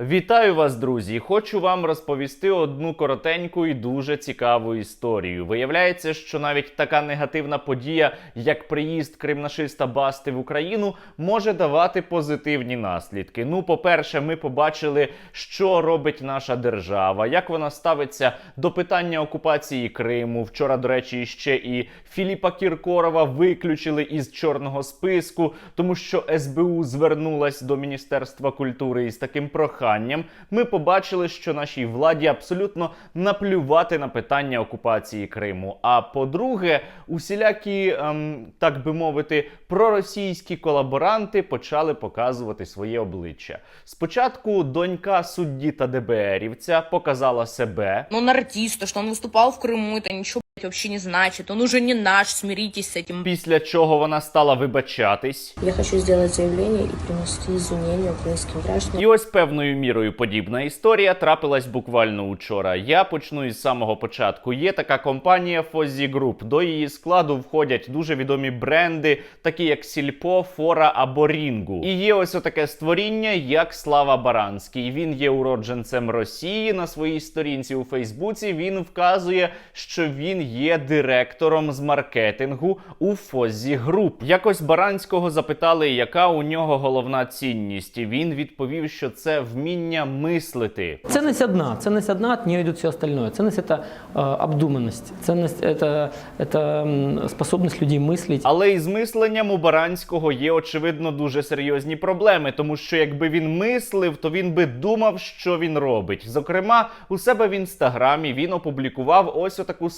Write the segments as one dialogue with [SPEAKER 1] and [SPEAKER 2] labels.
[SPEAKER 1] Вітаю вас, друзі! Хочу вам розповісти одну коротеньку і дуже цікаву історію. Виявляється, що навіть така негативна подія, як приїзд кримнашиста Басти в Україну, може давати позитивні наслідки. Ну, по-перше, ми побачили, що робить наша держава, як вона ставиться до питання окупації Криму. Вчора, до речі, ще і Філіпа Кіркорова виключили із чорного списку, тому що СБУ звернулась до Міністерства культури із таким проханням Ми побачили, що нашій владі абсолютно наплювати на питання окупації Криму. А по-друге, усілякі, ем, так би мовити, проросійські колаборанти почали показувати своє обличчя. Спочатку донька судді та ДБРівця показала себе.
[SPEAKER 2] Но он артист, то, что он выступал в Крыму, это ничего блядь, вообще не значит. Он уже не наш, смиритесь с этим.
[SPEAKER 1] Після чого вона стала вибачатись.
[SPEAKER 3] Я хочу сделать заявление и принести извинения украинским гражданам.
[SPEAKER 1] І ось певною мірою подібна історія трапилась буквально учора. Я почну із самого початку. Є така компанія Fozzy Group. До її складу входять дуже відомі бренди, такі як Сільпо, Фора або Рінгу. І є ось отаке створіння, як Слава Баранський. Він є уродженцем Росії. На своїй сторінці у Фейсбуці він вказує, що він є директором з маркетингу у Fozzy Group. Якось Баранського запитали, яка у нього головна цінність. І він відповів, що це вміння мислити.
[SPEAKER 4] Ценность одна. Ценность одна, от нее идет все остальное. Ценность это э, обдуманность. Ценность это, это м, способность людей мыслить.
[SPEAKER 1] Але із мисленням у Баранського є очевидно дуже серйозні проблеми, тому що якби він мислив, то він би думав, що він робить. Зокрема, у себе в інстаграмі він опублікував ось отаку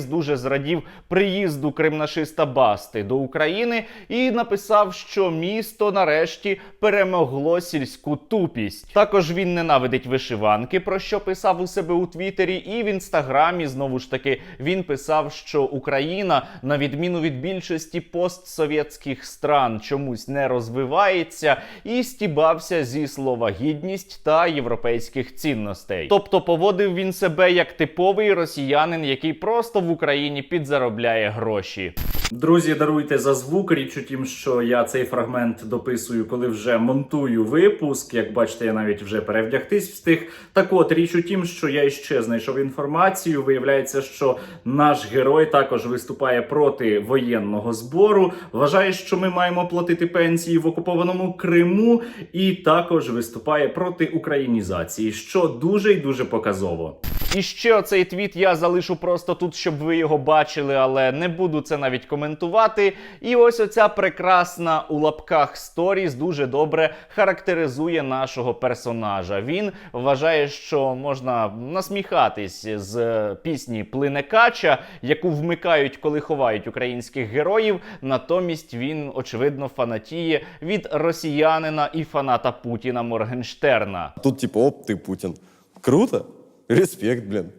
[SPEAKER 1] сторіс, дуже зрадів приїзду кримнашиста Басти до України і написав, що місто нарешті перемогло сільську тупість. Також він ненавидить вишиванки, про що писав у себе у Твіттері, і в інстаграмі знову ж таки він писав, що Україна, на відміну від більшості постсовєтських стран, чомусь не розвивається і стібався зі слова гідність та європейських цінностей. Тобто поводив він себе як типовий росіянин, який просто в Україні підзаробляє гроші. Друзі, даруйте за звук. Річ у тім, що я цей фрагмент дописую, коли вже монтую випуск. Як бачите, я навіть вже перевдягтись встиг. Так от річ у тім, що я іще знайшов інформацію. Виявляється, що наш герой також виступає проти воєнного збору. Вважає, що ми маємо платити пенсії в окупованому Криму, і також виступає проти українізації, що дуже і дуже показово. І ще оцей твіт я залишу просто тут, щоб ви його бачили, але не буду це навіть коментувати. І ось оця прекрасна у лапках сторіс дуже добре характеризує нашого персонажа. Він вважає, що можна насміхатись з е, пісні Плине Кача, яку вмикають, коли ховають українських героїв. Натомість він, очевидно, фанатіє від росіянина і фаната Путіна Моргенштерна.
[SPEAKER 5] Тут типа, оп, ты Путин. Круто. Респект, блин.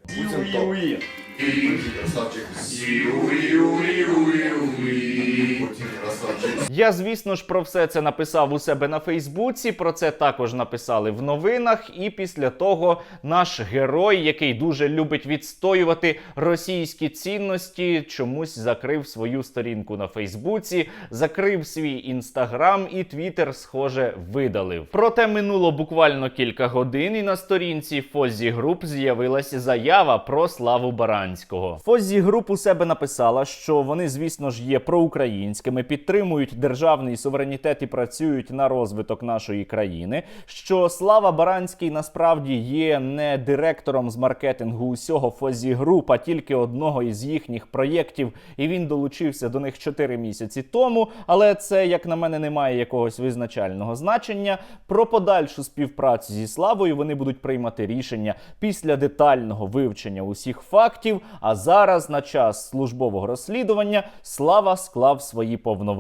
[SPEAKER 1] Я, звісно ж, про все це написав у себе на Фейсбуці. Про це також написали в новинах. І після того наш герой, який дуже любить відстоювати російські цінності, чомусь закрив свою сторінку на Фейсбуці, закрив свій інстаграм і Твіттер, схоже, видалив. Проте минуло буквально кілька годин, і на сторінці Фозі Груп з'явилася заява про славу Баранського. Фозі Груп у себе написала, що вони, звісно ж, є проукраїнськими, підтримують державний суверенітет і працюють на розвиток нашої країни. Що Слава Баранський насправді є не директором з маркетингу усього Фозі Груп, а тільки одного із їхніх проєктів, і він долучився до них 4 місяці тому. Але це, як на мене, не має якогось визначального значення. Про подальшу співпрацю зі Славою вони будуть приймати рішення після детального вивчення усіх фактів. А зараз, на час службового розслідування, Слава склав свої повноваження.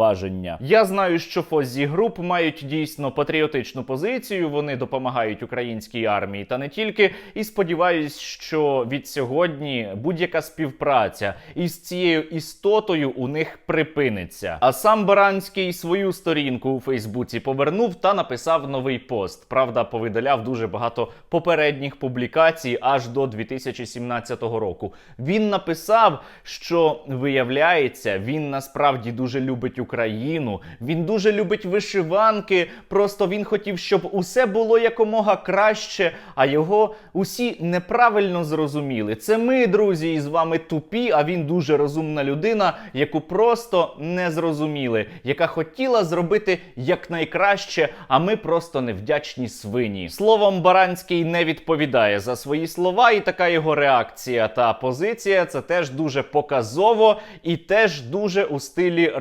[SPEAKER 1] Я знаю, що Фозі груп мають дійсно патріотичну позицію. Вони допомагають українській армії та не тільки. І сподіваюсь, що від сьогодні будь-яка співпраця із цією істотою у них припиниться. А сам Баранський свою сторінку у Фейсбуці повернув та написав новий пост. Правда, повидаляв дуже багато попередніх публікацій аж до 2017 року. Він написав, що виявляється, він насправді дуже любить Україну. Україну. Він дуже любить вишиванки. Просто він хотів, щоб усе було якомога краще. А його усі неправильно зрозуміли. Це ми, друзі, із вами тупі. А він дуже розумна людина, яку просто не зрозуміли, яка хотіла зробити якнайкраще, а ми просто невдячні свині. Словом, Баранський не відповідає за свої слова, і така його реакція та позиція це теж дуже показово і теж дуже у стилі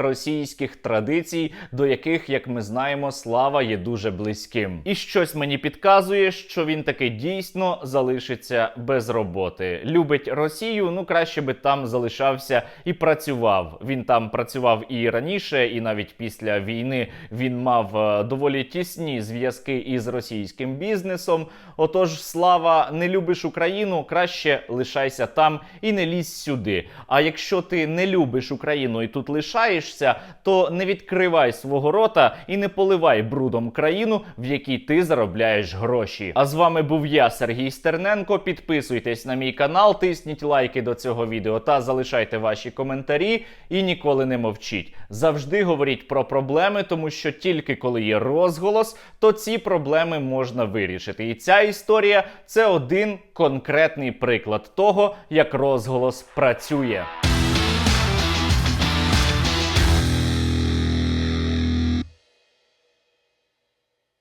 [SPEAKER 1] російських традицій, до яких, як ми знаємо, слава є дуже близьким. І щось мені підказує, що він таки дійсно залишиться без роботи. Любить Росію, ну краще би там залишався і працював. Він там працював і раніше, і навіть після війни він мав е, доволі тісні зв'язки із російським бізнесом. Отож, слава, не любиш Україну, краще лишайся там і не лізь сюди. А якщо ти не любиш Україну і тут лишаєшся, то не відкривай свого рота і не поливай брудом країну, в якій ти заробляєш гроші. А з вами був я, Сергій Стерненко. Підписуйтесь на мій канал, тисніть лайки до цього відео та залишайте ваші коментарі. І ніколи не мовчіть. Завжди говоріть про проблеми, тому що тільки коли є розголос, то ці проблеми можна вирішити. І ця історія це один конкретний приклад того, як розголос працює.